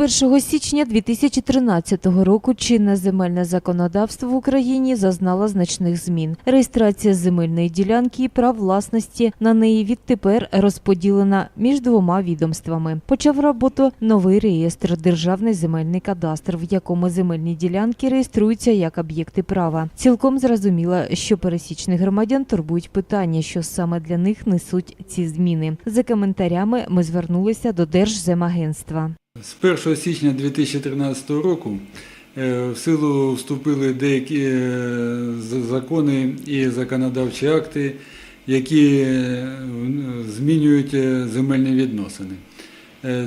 1 січня 2013 року чинне земельне законодавство в Україні зазнало значних змін. Реєстрація земельної ділянки і прав власності на неї відтепер розподілена між двома відомствами. Почав роботу новий реєстр Державний земельний кадастр, в якому земельні ділянки реєструються як об'єкти права. Цілком зрозуміло, що пересічних громадян турбують питання, що саме для них несуть ці зміни. За коментарями ми звернулися до Держземагентства. З 1 січня 2013 року е, в силу вступили деякі е, закони і законодавчі акти, які е, змінюють земельні відносини.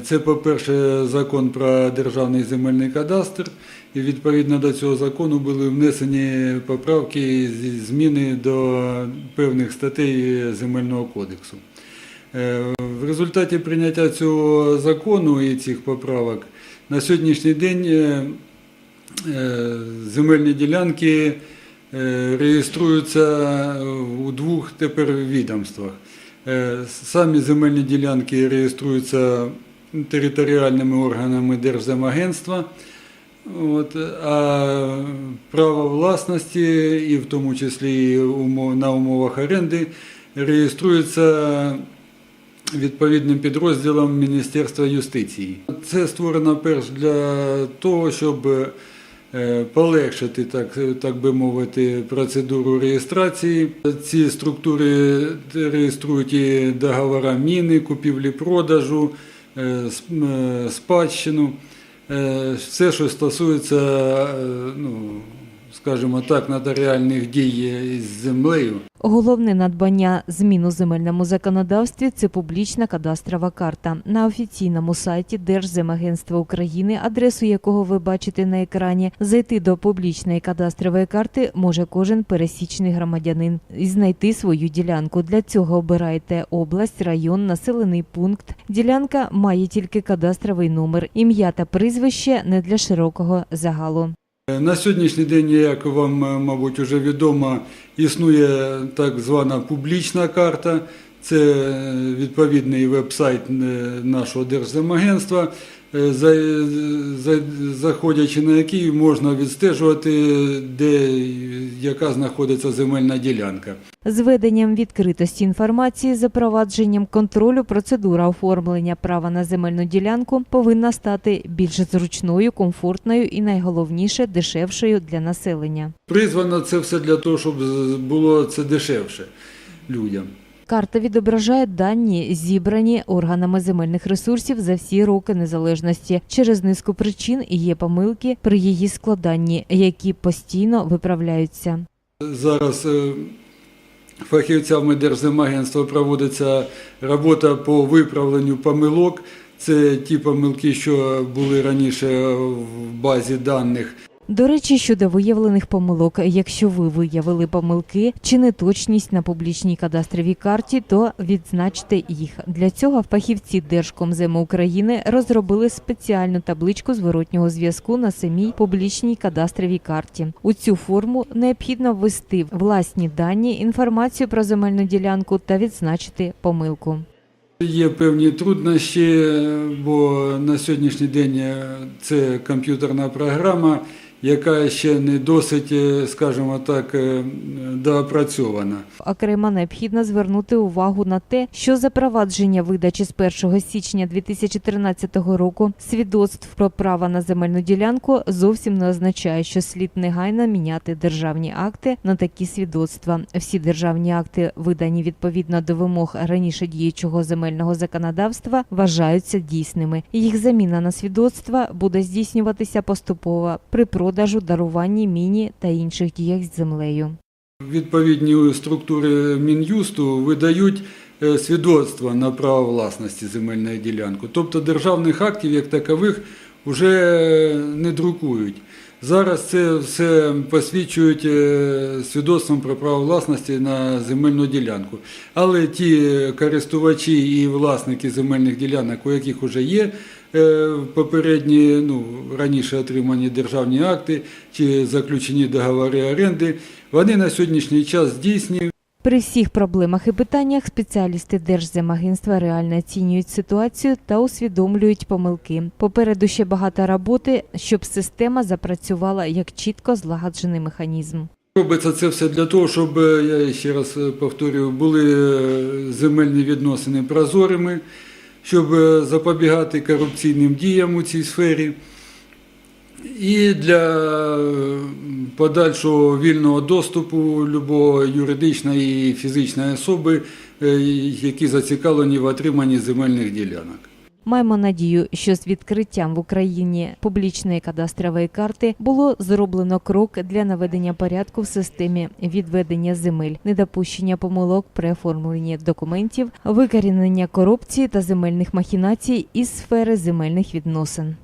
Це, по-перше, закон про державний земельний кадастр, і відповідно до цього закону були внесені поправки зміни до певних статей Земельного кодексу. Е, В результаті прийняття цього закону і цих поправок на сьогоднішній день е, е, земельні ділянки реєструються у двох тепер відомствах. Самі земельні ділянки реєструються територіальними органами Держземагентства. От, а право власності, і в тому числі на умовах оренди, реєструється відповідним підрозділом Міністерства юстиції. Це створено перш для того, щоб е, полегшити, так, так би мовити, процедуру реєстрації. Ці структури реєструють і договори міни, купівлі-продажу, е, е, спадщину. Все, що стосується, ну, скажімо так, нотаріальних дій з землею. Головне надбання змін у земельному законодавстві це публічна кадастрова карта. На офіційному сайті Держземагентства України, адресу якого ви бачите на екрані, зайти до публічної кадастрової карти може кожен пересічний громадянин і знайти свою ділянку. Для цього обирайте область, район, населений пункт. Ділянка має тільки кадастровий номер, ім'я та прізвище не для широкого загалу. На сьогоднішній день, як вам, е, мабуть, вже відомо, існує так звана публічна карта. Це е, відповідний веб-сайт е, нашого Держземагентства, е, за- за- заходячи на який можна відстежувати, де яка знаходиться земельна ділянка. З веденням відкритості інформації, запровадженням контролю, процедура оформлення права на земельну ділянку повинна стати більш зручною, комфортною і найголовніше дешевшою для населення. Призвано це все для того, щоб було це дешевше людям. Карта відображає дані, зібрані органами земельних ресурсів за всі роки незалежності. Через низку причин є помилки при її складанні, які постійно виправляються. Зараз е, фахівцями Держземагентства проводиться робота по виправленню помилок. Це ті помилки, що були раніше в базі даних. До речі, щодо виявлених помилок, якщо ви виявили помилки чи неточність на публічній кадастровій карті, то відзначте їх. Для цього фахівці Держкомзему України розробили спеціальну табличку зворотнього зв'язку на самій публічній кадастровій карті. У цю форму необхідно ввести власні дані, інформацію про земельну ділянку та відзначити помилку. Є певні труднощі, бо на сьогоднішній день е, це комп'ютерна програма, яка ще не досить, е, скажімо так, е, доопрацьована. Окремо необхідно звернути увагу на те, що запровадження видачі з 1 січня 2013 року свідоцтв про право на земельну ділянку зовсім не означає, що слід негайно міняти державні акти на такі свідоцтва. Всі державні акти, видані відповідно до вимог раніше діючого земельного законодавства, вважаються дійсними. Їх заміна на свідоцтва буде здійснюватися поступово при продажу, даруванні, міні та інших діях з землею. Відповідні структури Мін'юсту видають е, свідоцтва на право власності земельної ділянки. Тобто державних актів як такових вже не друкують. Зараз це все посвідчують е, свідоцтвом про право власності на земельну ділянку. Але ті користувачі і власники земельних ділянок, у яких вже є е, попередні, ну, раніше отримані державні акти чи заключені договори оренди, вони на сьогоднішній час здійснюють При всіх проблемах і питаннях спеціалісти Держземагентства реально оцінюють ситуацію та усвідомлюють помилки. Попереду ще багато роботи, щоб система запрацювала як чітко злагоджений механізм. Робиться це все для того, щоб, е, я ще раз е, повторюю, були е, земельні відносини прозорими, щоб е, запобігати корупційним діям у цій сфері. І для подальшого вільного доступу любого юридичної і фізичної особи, е, які зацікавлені в отриманні земельних ділянок. Маємо надію, що з відкриттям в Україні публічної кадастрової карти було зроблено крок для наведення порядку в системі відведення земель, недопущення помилок при оформленні документів, викорінення корупції та земельних махінацій із сфери земельних відносин.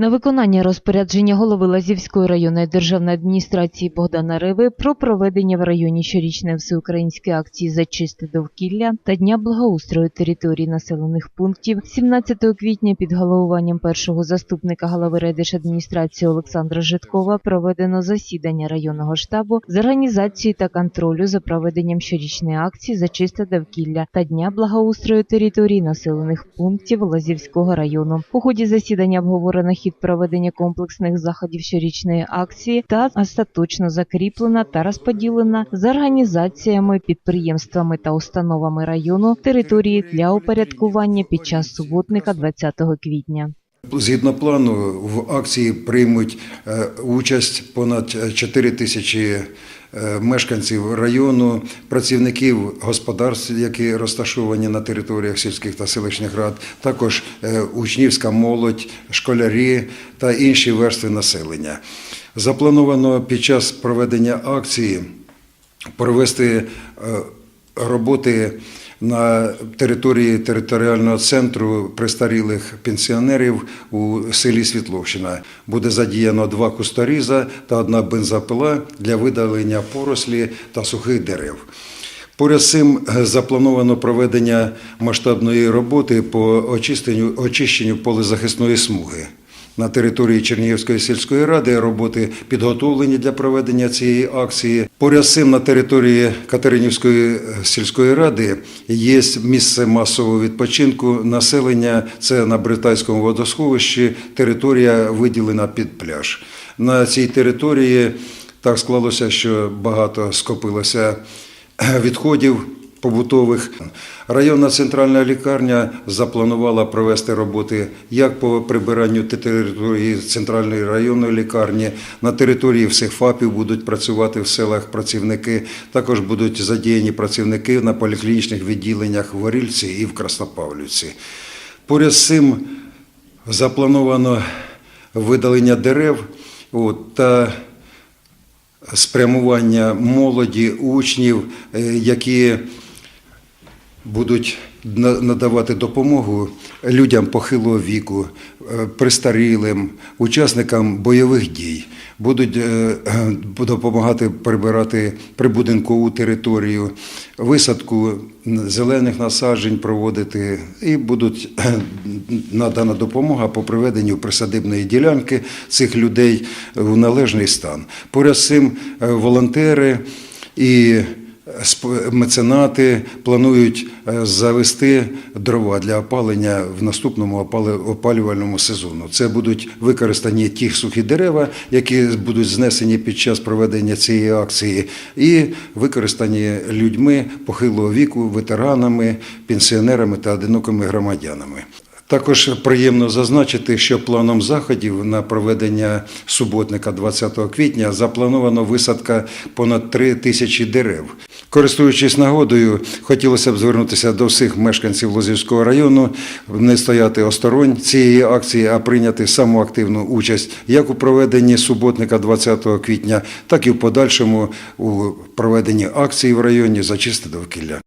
На виконання розпорядження голови Лазівської районної державної адміністрації Богдана Риви про проведення в районі щорічної всеукраїнської акції за чисте довкілля та дня благоустрою території населених пунктів 17 квітня під головуванням першого заступника голови райдержадміністрації Олександра Житкова проведено засідання районного штабу з організації та контролю за проведенням щорічної акції за чисте довкілля та дня благоустрою території населених пунктів Лазівського району. У ході засідання обговорено хід проведення комплексних заходів щорічної акції та остаточно закріплена та розподілена з організаціями, підприємствами та установами району території для упорядкування під час суботника 20 квітня. Згідно плану, в акції приймуть е, участь понад 4 тисячі е, мешканців району, працівників господарств, які розташовані на територіях сільських та селищних рад, також е, учнівська молодь, школярі та інші верстви населення. Заплановано під час проведення акції провести е, роботи на території територіального центру престарілих пенсіонерів у селі Світловщина. Буде задіяно два кусторіза та одна бензопила для видалення порослі та сухих дерев. Поряд з цим заплановано проведення масштабної роботи по очищенню полезахисної смуги. На території Чернігівської сільської ради роботи підготовлені для проведення цієї акції. Поряд з цим на території Катеринівської сільської ради є місце масового відпочинку населення. Це на Бритайському водосховищі. Територія виділена під пляж. На цій території так склалося, що багато скопилося відходів побутових. Районна центральна лікарня запланувала провести роботи як по прибиранню території центральної районної лікарні. На території всіх ФАПів будуть працювати в селах працівники. Також будуть задіяні працівники на поліклінічних відділеннях в Орільці і в Краснопавлівці. Поряд з цим заплановано видалення дерев та спрямування молоді, учнів, е, які будуть надавати допомогу людям похилого віку, е, престарілим, учасникам бойових дій. Будуть е, е, допомагати прибирати прибудинкову територію, висадку зелених насаджень проводити, і будуть надана допомога по приведенню присадибної ділянки цих людей в належний стан. Поряд з цим волонтери і меценати планують е, завести дрова для опалення в наступному опалювальному сезону. Це будуть використані ті сухі дерева, які будуть знесені під час проведення цієї акції, і використані людьми похилого віку, ветеранами, пенсіонерами та одинокими громадянами. Також приємно зазначити, що планом заходів на проведення суботника 20 квітня заплановано висадка понад 3 тисячі дерев. Користуючись нагодою, хотілося б звернутися до всіх мешканців Лозівського району, не стояти осторонь цієї акції, а прийняти саму активну участь як у проведенні суботника 20 квітня, так і в подальшому у проведенні акції в районі за чисте довкілля.